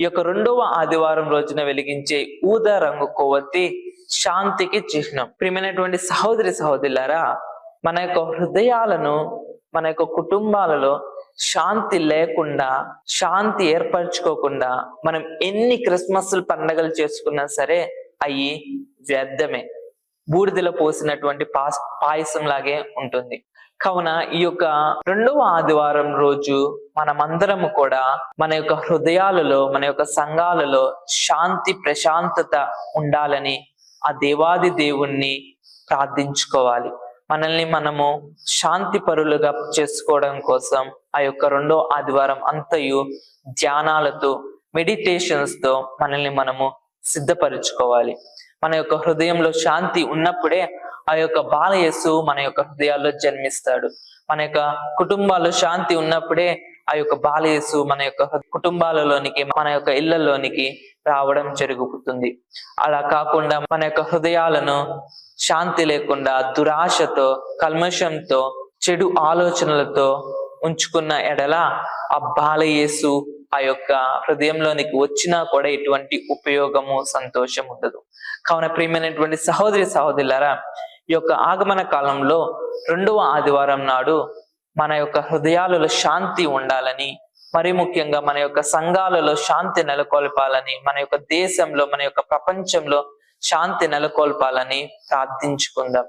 ఈ యొక్క రెండవ ఆదివారం రోజున వెలిగించే ఊదా రంగు కొవ్వొత్తి శాంతికి చిహ్నం. ప్రియమైనటువంటి సహోదరి సహోదరులారా మన యొక్క హృదయాలను మన యొక్క కుటుంబాలలో శాంతి లేకుండా శాంతి ఏర్పరచుకోకుండా మనం ఎన్ని క్రిస్మస్ పండగలు చేసుకున్నా సరే అవి వ్యర్థమే. బూడిదలో పోసినటువంటి పాస్ పాయసం లాగే ఉంటుంది. కావున ఈ యొక్క రెండవ ఆదివారం రోజు మనమందరము కూడా మన యొక్క హృదయాలలో మన యొక్క సంఘాలలో శాంతి ప్రశాంతత ఉండాలని ఆ దేవాది దేవుణ్ణి ప్రార్థించుకోవాలి. మనల్ని మనము శాంతి పరులుగా చేసుకోవడం కోసం ఆ యొక్క రెండో ఆదివారం అంతయు ధ్యానాలతో మెడిటేషన్స్తో మనల్ని మనము సిద్ధపరచుకోవాలి. మన యొక్క హృదయంలో శాంతి ఉన్నప్పుడే ఆ యొక్క బాలయేసు మన యొక్క హృదయాల్లో జన్మిస్తాడు. మన యొక్క కుటుంబాల్లో శాంతి ఉన్నప్పుడే ఆ యొక్క బాలయేసు మన యొక్క కుటుంబాలలోనికి మన యొక్క ఇళ్ళలోనికి రావడం జరుగుతుంది. అలా కాకుండా మన యొక్క హృదయాలను శాంతి లేకుండా దురాశతో కల్మషంతో చెడు ఆలోచనలతో ఉంచుకున్న ఎడల ఆ బాలయేసు ఆ యొక్క హృదయంలోనికి వచ్చినా కూడా ఎటువంటి ఉపయోగము సంతోషం ఉండదు. కావున ప్రియమైనటువంటి సహోదరి సహోదరులారా ఈ యొక్క ఆగమన కాలంలో రెండవ ఆదివారం నాడు మన యొక్క హృదయాలలో శాంతి ఉండాలని మరి ముఖ్యంగా మన యొక్క సంఘాలలో శాంతి నెలకొల్పాలని మన యొక్క దేశంలో మన యొక్క ప్రపంచంలో శాంతి నెలకొల్పాలని ప్రార్థించుకుందాం.